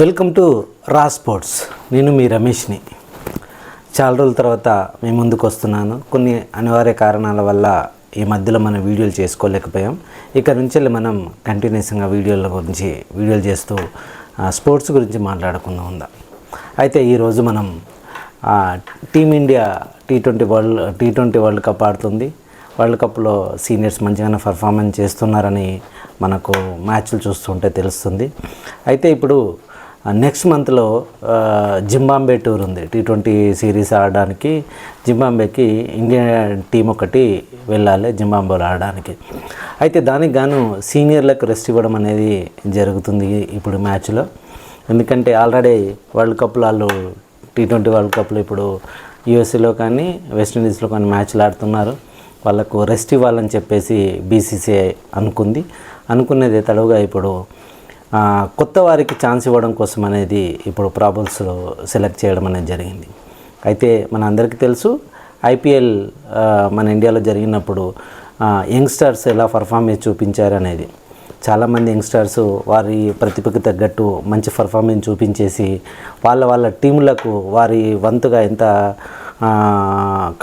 Welcome to రా sports. నేను మీ రమేష్ని. చాలా రోజుల తర్వాత మీ ముందుకు వస్తున్నాను. కొన్ని అనివార్య కారణాల వల్ల ఈ మధ్యలో మనం వీడియోలు చేసుకోలేకపోయాం. ఇక నుంచి మనం కంటిన్యూస్గా వీడియోల గురించి వీడియోలు చేస్తూ స్పోర్ట్స్ గురించి మాట్లాడుకుందాం ఉందా. అయితే ఈరోజు మనం team India T twenty world T twenty world cup ఆడుతుంది. వరల్డ్ కప్లో సీనియర్స్ మంచిగానే పర్ఫార్మెన్స్ చేస్తున్నారని మనకు మ్యాచ్లు చూస్తుంటే తెలుస్తుంది. అయితే ఇప్పుడు నెక్స్ట్ మంత్లో జింబాంబే టూర్ ఉంది. టీ ట్వంటీ సిరీస్ ఆడడానికి జింబాంబేకి ఇండియన్ టీం ఒకటి వెళ్ళాలి జింబాంబేలో ఆడడానికి. అయితే దానికి గాను సీనియర్లకు రెస్ట్ ఇవ్వడం అనేది జరుగుతుంది ఇప్పుడు మ్యాచ్లో ఎందుకంటే ఆల్రెడీ వరల్డ్ కప్లో వాళ్ళు టీ ట్వంటీ వరల్డ్ కప్లో ఇప్పుడు యూఎస్ఏలో కానీ వెస్టిండీస్లో కానీ మ్యాచ్లు ఆడుతున్నారు. వాళ్ళకు రెస్ట్ ఇవ్వాలని చెప్పేసి బీసీసీఐ అనుకుంది. అనుకునేది తడవుగా ఇప్పుడు కొత్త వారికి ఛాన్స్ ఇవ్వడం కోసం అనేది ఇప్పుడు ప్రాబుల్స్ సెలెక్ట్ చేయడం అనేది జరిగింది. అయితే మన అందరికీ తెలుసు ఐపీఎల్ మన ఇండియాలో జరిగినప్పుడు యంగ్స్టర్స్ ఎలా పర్ఫార్మెన్స్ చూపించారు అనేది. చాలామంది యంగ్స్టర్స్ వారి ప్రతిభకు తగ్గట్టు మంచి పర్ఫార్మెన్స్ చూపించేసి వాళ్ళ వాళ్ళ టీములకు వారి వంతుగా ఎంత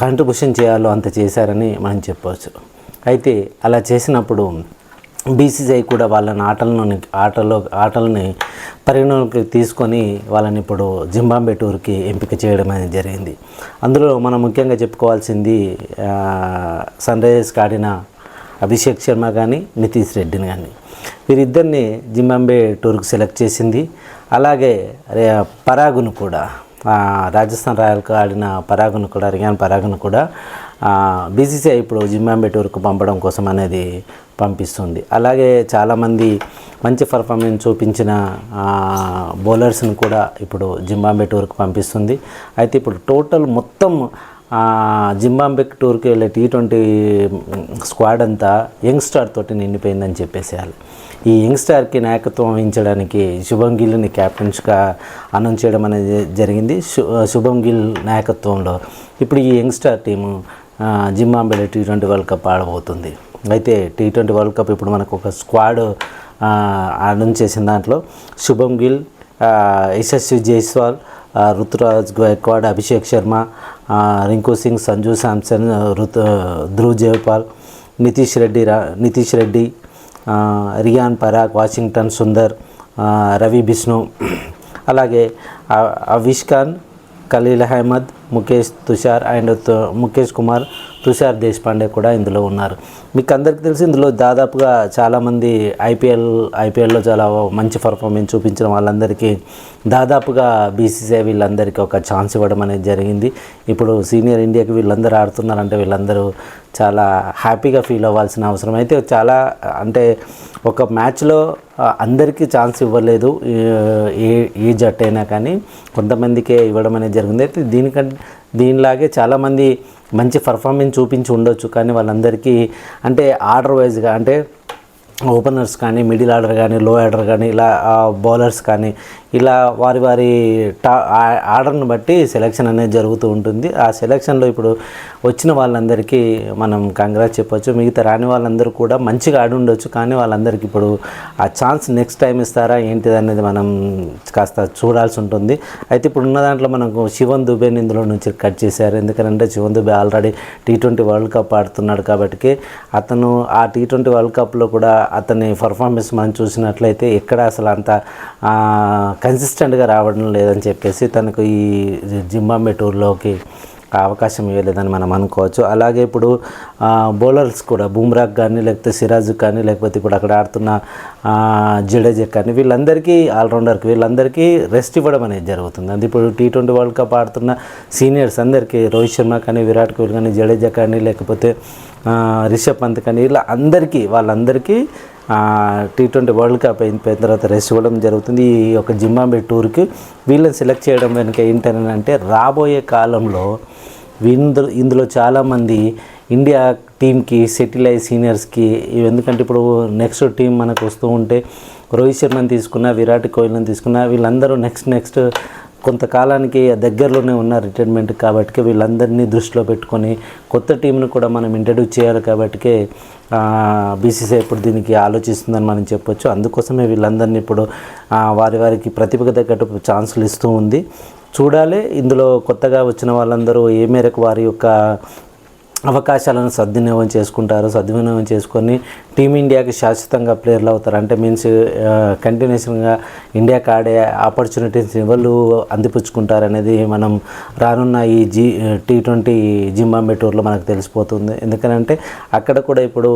కాంట్రిబ్యూషన్ చేయాలో అంత చేశారని మనం చెప్పవచ్చు. అయితే అలా చేసినప్పుడు బీసీసీఐ కూడా వాళ్ళని ఆటలను ఆటలో ఆటలని పరిగణలోకి తీసుకొని వాళ్ళని ఇప్పుడు జింబాంబే టూర్కి ఎంపిక చేయడం అనేది జరిగింది. అందులో మనం ముఖ్యంగా చెప్పుకోవాల్సింది సన్ రైజర్స్కి ఆడిన అభిషేక్ శర్మ కానీ నితీష్ రెడ్డిని కానీ వీరిద్దరిని జింబాంబే టూర్కి సెలెక్ట్ చేసింది. అలాగే పరాగును కూడా. రాజస్థాన్ రాయల్కు ఆడిన పరాగ్ను కూడా రియాన్ పరాగ్ను కూడా బీసీసీఐ ఇప్పుడు జింబాంబే టూర్కు పంపడం కోసం అనేది పంపిస్తుంది. అలాగే చాలామంది మంచి పర్ఫార్మెన్స్ చూపించిన బౌలర్స్ని కూడా ఇప్పుడు జింబాంబే టూర్కి పంపిస్తుంది. అయితే ఇప్పుడు టోటల్ మొత్తం ఆ, టూర్కి వెళ్ళే టీ ట్వంటీ స్క్వాడ్ అంతా యంగ్స్టార్ తోటి నిండిపోయిందని చెప్పేసేయాలి ఈ యంగ్స్టార్కి నాయకత్వం వహించడానికి శుభం గిల్ని క్యాప్టెన్స్గా అనౌన్స్ చేయడం అనేది జరిగింది. శుభం గిల్ నాయకత్వంలో ఇప్పుడు ఈ యంగ్స్టార్ టీము జింబాంబేలో టీ ట్వంటీ వరల్డ్ కప్ ఆడబోతుంది. అయితే టీ ట్వంటీ వరల్డ్ కప్ ఇప్పుడు మనకు ఒక స్క్వాడ్ అనౌన్స్ చేసిన దాంట్లో శుభం గిల్ యశస్వి జైస్వాల్ రుతురాజ్ గైక్వాడ్ అభిషేక్ శర్మ రింకు సింగ్ సంజు శాంసన్ రుతు ధ్రువ్ జయపాల్ నితీష్ రెడ్డి రా నితీష్ రెడ్డి రియాన్ పరాగ్ వాషింగ్టన్ సుందర్ రవి బిష్ణు అలాగే అవిష్ ఖాన్ ఖలీల్ అహ్మద్ ముఖేష్ తుషార్ అండ్ ముఖేష్ కుమార్ తుషార్ దేశపాండే కూడా ఇందులో ఉన్నారు. మీకు అందరికీ తెలిసి ఇందులో దాదాపుగా చాలామంది ఐపీఎల్ ఐపీఎల్లో చాలా మంచి పర్ఫార్మెన్స్ చూపించిన వాళ్ళందరికీ దాదాపుగా బీసీసీఐ వీళ్ళందరికీ ఒక ఛాన్స్ ఇవ్వడం అనేది జరిగింది. ఇప్పుడు సీనియర్ ఇండియాకి వీళ్ళందరూ ఆడుతున్నారంటే వీళ్ళందరూ చాలా హ్యాపీగా ఫీల్ అవ్వాల్సిన అవసరం అయితే చాలా అంటే ఒక మ్యాచ్లో అందరికీ ఛాన్స్ ఇవ్వలేదు. ఏ- ఏ ఏ జట్టు అయినా కానీ కొంతమందికే ఇవ్వడం అనేది జరిగింది. అయితే దీనికంటే దీనిలాగే చాలామంది మంచి పర్ఫార్మెన్స్ చూపించి ఉండొచ్చు. కానీ వాళ్ళందరికీ అంటే ఆర్డర్ వైజ్గా అంటే ఓపెనర్స్ కానీ మిడిల్ ఆర్డర్ కానీ లో ఆర్డర్ కానీ ఇలా బౌలర్స్ కానీ ఇలా వారి వారి టా ఆర్డర్ని బట్టి సెలెక్షన్ అనేది జరుగుతూ ఉంటుంది. ఆ సెలెక్షన్లో ఇప్పుడు వచ్చిన వాళ్ళందరికీ మనం కంగ్రాట్స్ చెప్పొచ్చు. మిగతా రాని వాళ్ళందరూ కూడా మంచిగా ఆడి ఉండొచ్చు. కానీ వాళ్ళందరికీ ఇప్పుడు ఆ ఛాన్స్ నెక్స్ట్ టైం ఇస్తారా ఏంటిది అనేది మనం కాస్త చూడాల్సి ఉంటుంది. అయితే ఇప్పుడు ఉన్న దాంట్లో మనకు శివన్ దుబేని ఇందులో నుంచి కట్ చేశారు. ఎందుకంటే Shivam Dube already T twenty world cup ఆడుతున్నాడు కాబట్టి అతను ఆ టీ ట్వంటీ వరల్డ్ కప్లో కూడా అతని పర్ఫార్మెన్స్ మనం చూసినట్లయితే ఎక్కడ అసలు అంత కన్సిస్టెంట్గా రావడం లేదని చెప్పేసి తనకు ఈ జింబాంబే టూర్లోకి అవకాశం ఇవ్వలేదని మనం అనుకోవచ్చు. అలాగే ఇప్పుడు బౌలర్స్ కూడా బూమ్రాక్ కానీ లేకపోతే సిరాజ్ కానీ లేకపోతే ఇప్పుడు అక్కడ ఆడుతున్న జడేజా కానీ వీళ్ళందరికీ ఆల్రౌండర్కి వీళ్ళందరికీ రెస్ట్ ఇవ్వడం అనేది జరుగుతుంది. అది ఇప్పుడు టీ ట్వంటీ వరల్డ్ కప్ ఆడుతున్న సీనియర్స్ అందరికీ రోహిత్ శర్మ కానీ విరాట్ కోహ్లీ కానీ జడేజా కానీ లేకపోతే రిషబ్ పంత్ కానీ ఇలా అందరికీ వాళ్ళందరికీ టీ ట్వంటీ వరల్డ్ కప్ అయిపోయిన తర్వాత రెస్ట్ ఇవ్వడం జరుగుతుంది. ఈ యొక్క జిమ్మాంబే టూర్కి వీళ్ళని సెలెక్ట్ చేయడం వెనుక ఏంటని అంటే రాబోయే కాలంలో ఇందులో ఇందులో చాలామంది ఇండియా టీంకి సెటిల్ అయ్యి సీనియర్స్కి ఎందుకంటే ఇప్పుడు నెక్స్ట్ టీం మనకు వస్తూ ఉంటే రోహిత్ శర్మని తీసుకున్న విరాట్ కోహ్లీని తీసుకున్న వీళ్ళందరూ నెక్స్ట్ నెక్స్ట్ కొంతకాలానికి దగ్గరలోనే ఉన్న రిటైర్మెంట్ కాబట్టి వీళ్ళందరినీ దృష్టిలో పెట్టుకొని కొత్త టీంను కూడా మనం ఇంట్రడ్యూస్ చేయాలి కాబట్టికే బీసీసీ ఇప్పుడు దీనికి ఆలోచిస్తుందని మనం చెప్పొచ్చు. అందుకోసమే వీళ్ళందరినీ ఇప్పుడు వారి వారికి ప్రతిభకు తగ్గట్టు ఛాన్సులు ఇస్తూ ఉంది. చూడాలి ఇందులో కొత్తగా వచ్చిన వాళ్ళందరూ ఏ మేరకు వారి యొక్క అవకాశాలను సద్వినియోగం చేసుకుంటారు సద్వినియోగం చేసుకొని టీమిండియాకి శాశ్వతంగా ప్లేయర్లు అవుతారు. అంటే మీన్స్ కంటిన్యూషన్గా ఇండియాకి ఆడే ఆపర్చునిటీస్ ఎవరు అందిపుచ్చుకుంటారు అనేది మనం రానున్న ఈ జీ టీ ట్వంటీ జింబాంబే టూర్లో మనకు తెలిసిపోతుంది. ఎందుకంటే అక్కడ కూడా ఇప్పుడు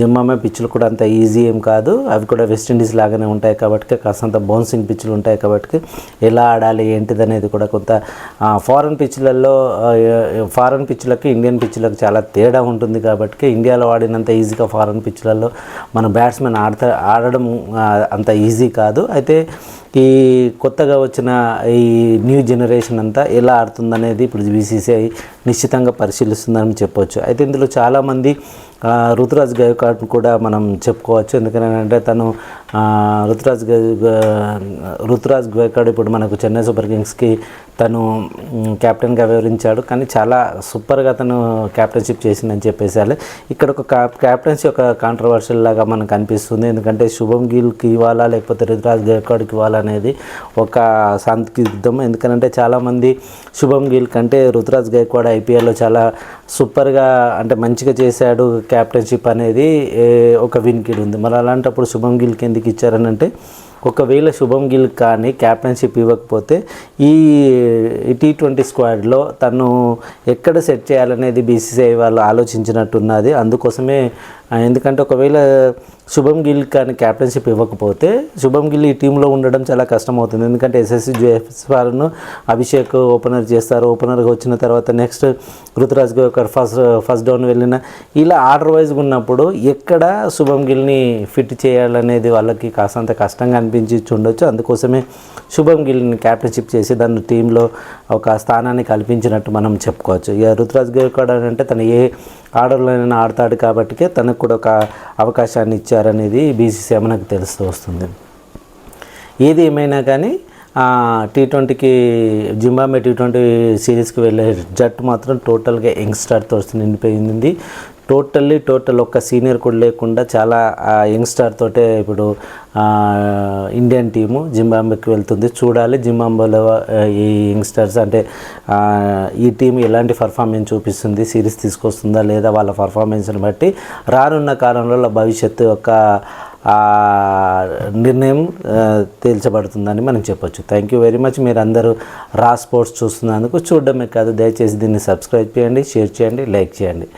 జింబాంబే పిచ్చులు కూడా అంత ఈజీ ఏం కాదు. అవి కూడా వెస్టిండీస్ లాగానే ఉంటాయి కాబట్టి కాస్తంత బౌన్సింగ్ పిచ్చులు ఉంటాయి కాబట్టి ఎలా ఆడాలి ఏంటిది అనేది కూడా కొంత ఫారెన్ పిచ్చులలో ఫారెన్ పిచ్చులకి ఇండియన్ పిచ్లకు చాలా తేడా ఉంటుంది కాబట్టి ఇండియాలో ఆడినంత ఈజీగా ఫారెన్ పిచ్లలో మన బ్యాట్స్మెన్ ఆడతా ఆడడం అంత ఈజీ కాదు. అయితే ఈ కొత్తగా వచ్చిన ఈ న్యూ జనరేషన్ అంతా ఎలా ఆడుతుందనేది ఇప్పుడు బీసీసీఐ నిశ్చితంగా పరిశీలిస్తుందని చెప్పొచ్చు. అయితే ఇందులో చాలామంది ఋతురాజ్ రుతురాజ్ గైకాడ్ కూడా మనం చెప్పుకోవచ్చు. ఎందుకంటే తను ఋతురాజ్ రుతురాజ్ గై రుతురాజ్ గైకాడ్ ఇప్పుడు మనకు చెన్నై సూపర్ కింగ్స్కి తను కెప్టెన్గా వివరించాడు. కానీ చాలా సూపర్గా తను క్యాప్టెన్షిప్ చేసిందని చెప్పేసాలి ఇక్కడ ఒక క్యాప్ క్యాప్టెన్సీ ఒక కాంట్రవర్షియల్ లాగా మనకు అనిపిస్తుంది. ఎందుకంటే శుభం గిల్కి ఇవ్వాలా లేకపోతే రుతురాజ్ గైకాడ్కి ఇవ్వాలా అనేది ఒక సందిగ్ధం ఎందుకంటే చాలామంది శుభం గిల్ కంటే రుతురాజ్ గైక్వాడ్ ఐపీఎల్లో చాలా సూపర్గా అంటే మంచిగా చేశాడు క్యాప్టెన్షిప్ అనేది ఒక ఒక వినికిడి ఉంది. మరి అలాంటప్పుడు శుభం గిల్కి ఎందుకు ఇచ్చారని అంటే ఒకవేళ శుభం గిల్ కానీ క్యాప్టెన్షిప్ ఇవ్వకపోతే ఈ టీ ట్వంటీ స్క్వాడ్లో తను ఎక్కడ సెట్ చేయాలనేది బీసీసీఐ వాళ్ళు ఆలోచించినట్టున్నది. అందుకోసమే ఎందుకంటే ఒకవేళ శుభం గిల్ కానీ క్యాప్టెన్షిప్ ఇవ్వకపోతే శుభం గిల్ ఈ టీంలో ఉండడం చాలా కష్టం అవుతుంది ఎందుకంటే ఎస్ఎస్సి జేఎఫ్ఎస్ అభిషేక్ ఓపెనర్ చేస్తారు. ఓపెనర్గా వచ్చిన తర్వాత next Ruturaj గోకర్ first first down వెళ్ళిన ఇలా ఆర్డర్ వైజ్గా ఉన్నప్పుడు ఎక్కడ శుభం గిల్ని ఫిట్ చేయాలనేది వాళ్ళకి కాస్తంత కష్టంగా అనిపించి ఉండొచ్చు. అందుకోసమే శుభం గిల్ని క్యాప్టెన్షిప్ చేసి దాన్ని టీంలో ఒక స్థానాన్ని కల్పించినట్టు మనం చెప్పుకోవచ్చు. ఇక రుతురాజ్ గోకర్ అంటే తను ఏ ఆర్డర్లోనైనా ఆడతాడు కాబట్టికే తనకు కూడా ఒక అవకాశాన్ని ఇచ్చారనేది బీసీసీ మనకు తెలుస్తూ వస్తుంది. ఏది ఏమైనా కానీ టీ ట్వంటీకి జింబాబే టీ ట్వంటీ సిరీస్కి వెళ్ళే జట్టు మాత్రం టోటల్గా యంగ్స్టార్తో నిండిపోయింది. టోటల్లీ టోటల్ ఒక్క సీనియర్ కూడా లేకుండా చాలా యంగ్స్టార్ తోటే ఇప్పుడు ఇండియన్ టీము జింబాంబేకి వెళ్తుంది. చూడాలి జింబాంబేలో ఈ యంగ్స్టర్స్ అంటే ఈ టీం ఎలాంటి పర్ఫార్మెన్స్ చూపిస్తుంది సిరీస్ తీసుకొస్తుందా లేదా వాళ్ళ పర్ఫార్మెన్స్ని బట్టి రానున్న కాలంలో భవిష్యత్తు యొక్క నిర్ణయం తేల్చబడుతుందని మనం చెప్పొచ్చు. థ్యాంక్ యూ వెరీ మచ్ మీరు అందరూ రా స్పోర్ట్స్ చూస్తున్నందుకు చూడడమే కాదు దయచేసి దీన్ని సబ్స్క్రైబ్ చేయండి షేర్ చేయండి లైక్ చేయండి.